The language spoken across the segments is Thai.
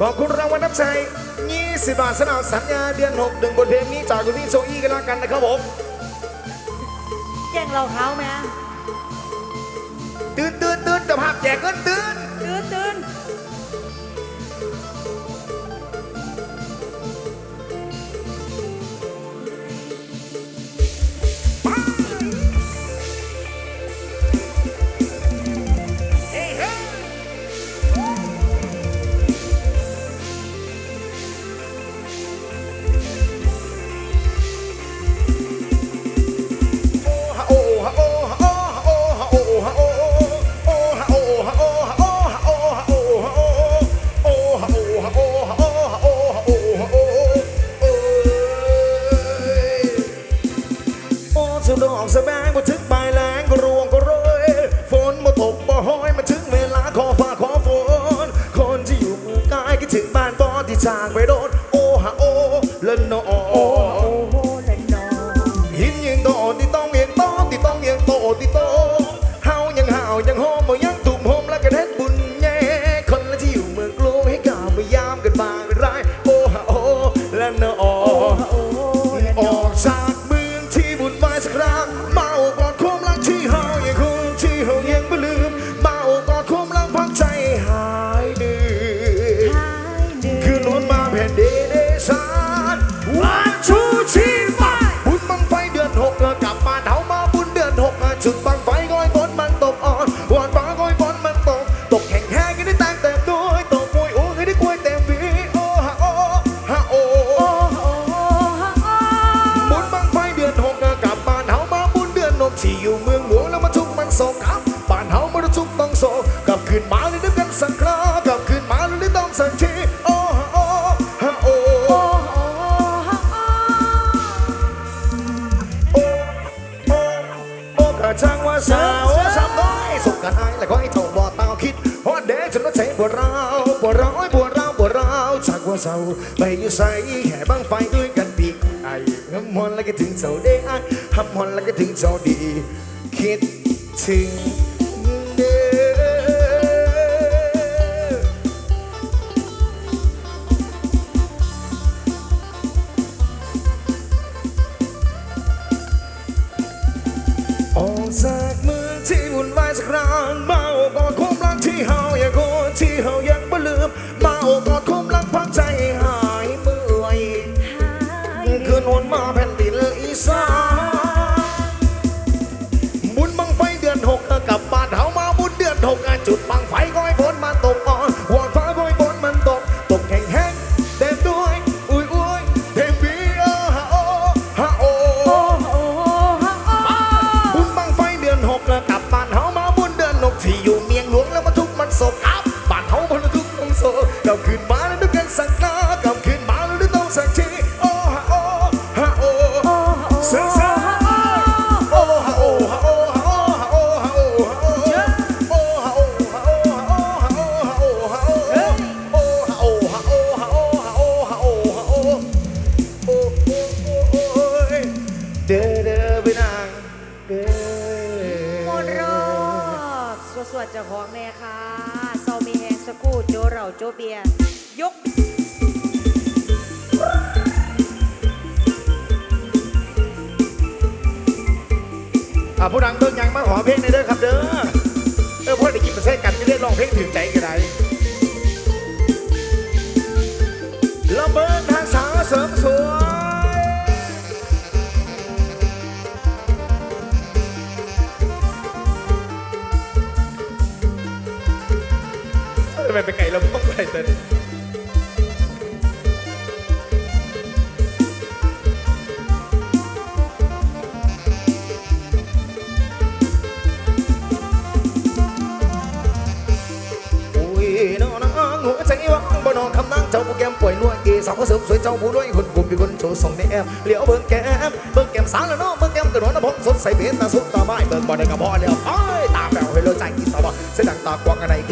ขอบคุณรางวัลน้ำใจ20บาทสนามสัญญาเดือน6ดึงบนเพลงนี้จากคุณพี่โซอี้กันละกันนะครับผมแย่งเราเขาไหมตื่นตื่นตื่นจะพาพแจกเงินตื่น สร้างไปโด คืนมาเลยได้กันสักครั้งกลับคืนมาเลยได้ต้องสักทีโอ้โอ้โอ้โอ้กระช่างว่าสาวสามน้อยส่งกันไอ้แล้ก็ให้เท่าบ่เตาคิดฮอดเด็กจนว่าใจปวดร้าวปวดร้อยปวดร้าวปวร้าวจากว่าเศร้าไปอยู่ใส่แค่บ้างไฟด้วยกันปีกไอ้หำมอนแล้วก็ถึงเจ้าเด้ไอ้หำมอนแล้วก็ถึงเจ้าดี คิดถึง โปรดคุ้มลังพักใจหา วดเจ้าของแม่ค่ะเซามีแหงสกู่โจเราโจเบียยกอะผู้ดังเบิ่งยังมาขอเพลงในเด้อครับเด้อเออพ่อได้กินมาใส่กันจะได้ร้องเพลงถึงใจกันได้ลำเบิดทางสาวเสริมสวย ทำไปไก่ลำพงไปเต้นอุ้ยน้องนางหัวใจว่างบ่นอนคำนั่งเจ้าผู้แก้มป่วยนวลเกสาวเสริมสวยเจ้าผู้ด้วยคนกลุ่มเป็นคนโชว์ส่งแนมเหลียวเบิ่งแก้มเบิ่งแก้มสาวแล้วเนาะเบิ่งแก้มกระโดดน้ำพงสดใสเพียนตาสุดตาไม้เบิ่งบ่ได้กระเพาะเดียวไอ้ยตาแป๋วให้เราใจกินสาวเสดังตากวางกันในเ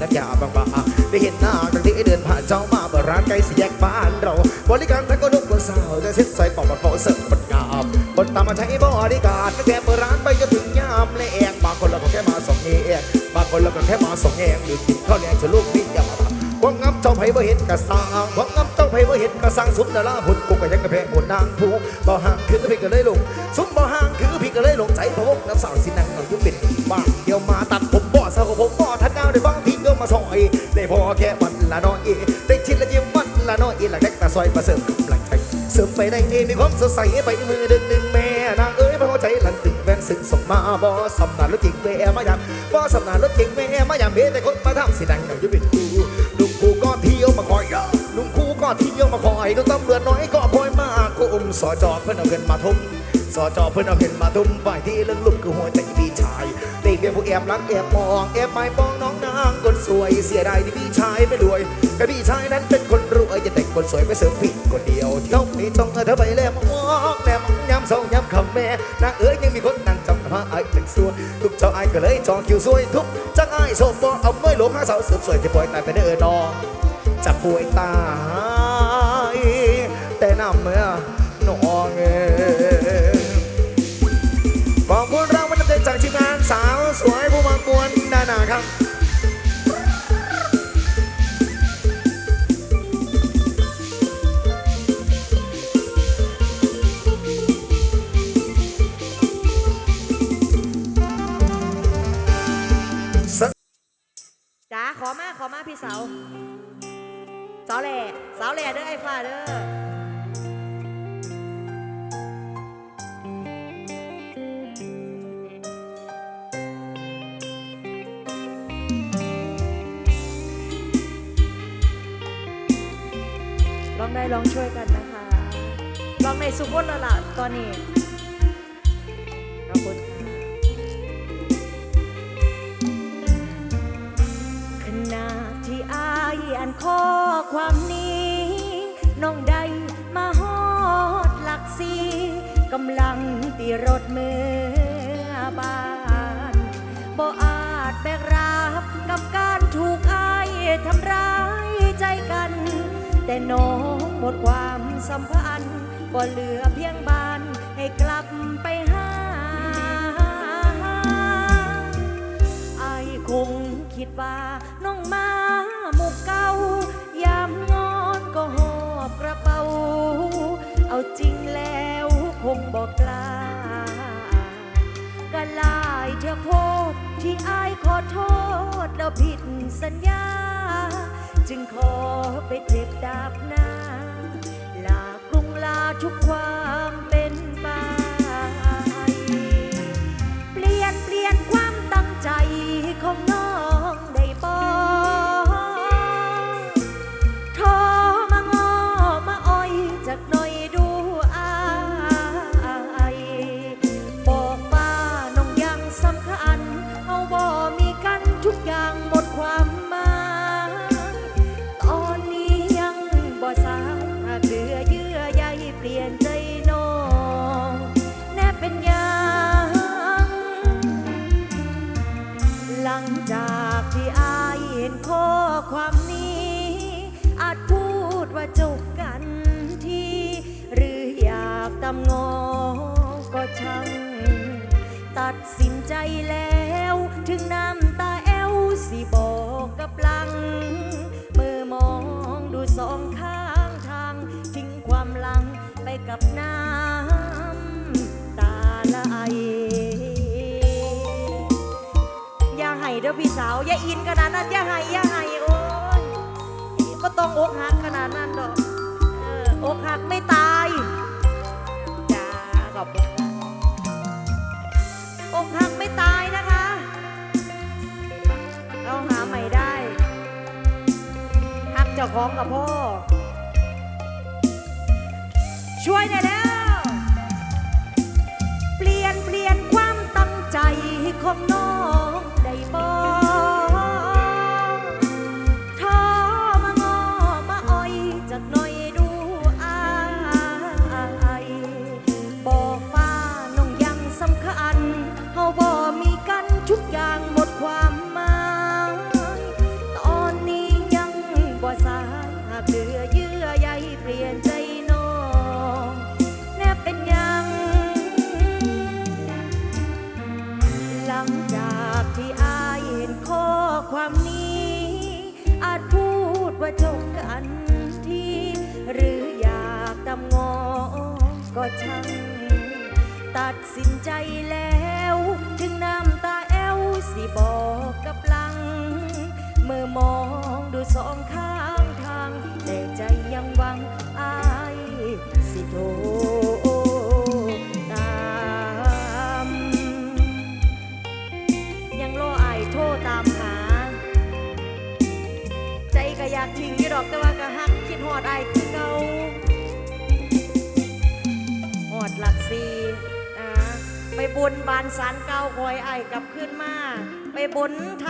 น้ำยาบางๆได้เห็นหน้าตั้งที่เดินผ่านเจ้ามาเบอร้านไก่สีแยกบ้านเรา บริการทั้งก็นุ่มบนสาวจะเซ็ตใส่ปอกมาขอเสิร์ฟมันงามคนตามมาใช้บริการตั้งแต่เปิดร้านไปจนถึงยามและแอกบางคนเราก็แค่มาสองเองบางคนเราก็แค่มาสองเองหรือกินข้าวแดงจะลูกพี่อย่ามาว่างำเจ้าไผ่บ่เห็นกระสังว่างำเจ้าไผ่บ่เห็นกระสังสุดดาราหุ่นกูก็ยังกระเพงหุ่นนางผู้บ่ห่างคือพี่ก็เลยลงสุดบ่ห่างคือพี่ก็เลยลงใจพวกน้ำสาวสินังเราอยู่เป็นบ้าเดี๋ยวมาตัดผมบ่สาวผมบ่ ได้พอแค่มันละน้อยได้ชิดละยิ้มมันละน้อยหลังแดกตาซอยมาเสริมกำลังใจเสริมไปได้เอมีความสดใสไปมือดึงดึงแม่นางเอ้ยพอใจหลังตึงแฟนสึกส่งมาบ่สำนานรถจริงแม่มายามบ่สำนานรถจริงแม่มายามเบ้แต่คนมาทำสิดังเราอยู่เป็นกูลุงกูก็เที่ยวมาคอยลุงกูก็เที่ยวมาคอยลุงตำรวจน้อยก็พลอยมากูอุ้มสอจอเพื่อนเอาเงินมาทุ่มสอจอเพื่อนเอาเงินมาทุ่มฝ่ายที่เรื่องลุกคือหัวใจพี่ชาย เด็กเพียงผู้แอบรักแอบมองแอบหมายปองน้องนางคนสวยเสียดายที่พี่ชายไม่รวยแต่พี่ชายนั้นเป็นคนรวยจะแต่งคนสวยไปเสริมผิดคนเดียวที่เขาไม่ต้องเธอไปแล้วมองแนมย้ำเศร้าย้ำคำแม่นางเอ๋ยยังมีคนนั่งจำหาไอ้เป็นส่วนทุกเจ้าไอ้ก็เลยจองคิวสวยทุกจังไอ้สมบ่เอาไม่หลงห้าสาวเสริมสวยจะปล่อยตายไปเด้อน้องจะป่วยตายแต่น้ำเมื่อ สาวสาวแหล่สาวแหล่เด้อไอ้ฟ้าเด้อลองได้ลองช่วยกันนะคะลองในสุพจน์ล้วล่ะตอนนี้านข้อความนี้ น้องได้มาฮอดหลักสีกำลังตีรถเมื่อบ้านบ่อาจแบกรับกับการถูกอายทำร้ายใจกัน แต่น้องหมดความสัมพันธ์บ่เหลือเพียงบ้านให้กลับไปหาไอคง คิดว่าน้องมาหมุกเก่ายามงอนก็หอบกระเป๋า เอาจริงแล้วคงบอกกล้าก็ลายเธอโพดที่อายขอโทษแล้วผิดสัญญา จึงขอไปเจ็บดาบหน้า ลากรุงลาทุกความ ลี่ยนใจน้องแน่เป็นยังหลังจากที่อายเห็นข้อความนี้ อาจพูดว่าจบกันที่ หรืออยากตำงอก็ช่างตัดสินใจแล้วถึงน้ำตา้อพี่สาว อย่าอินขนาดนั้น อย่าให้อย่าให้โอ้ยก็ต้องอกหักขนาดนั้นดอกเอออกหักไม่ตายจ้าขอบคุณค่ะอกหักไม่ตายนะคะ เราหาใหม่ได้หักเจ้าของกับพ่อ ช่วยหน่อยแล้ว ว่าจบกันทีหรืออยากตำงอ ก็ช่าง ตัดสินใจแล้ว ถึงน้ำตาแอวสิบอกกับหลัง เมื่อมองดูสองข้าง บนบานสารเก่าคอยไอ้กลับขึ้นมา ไปบนทาง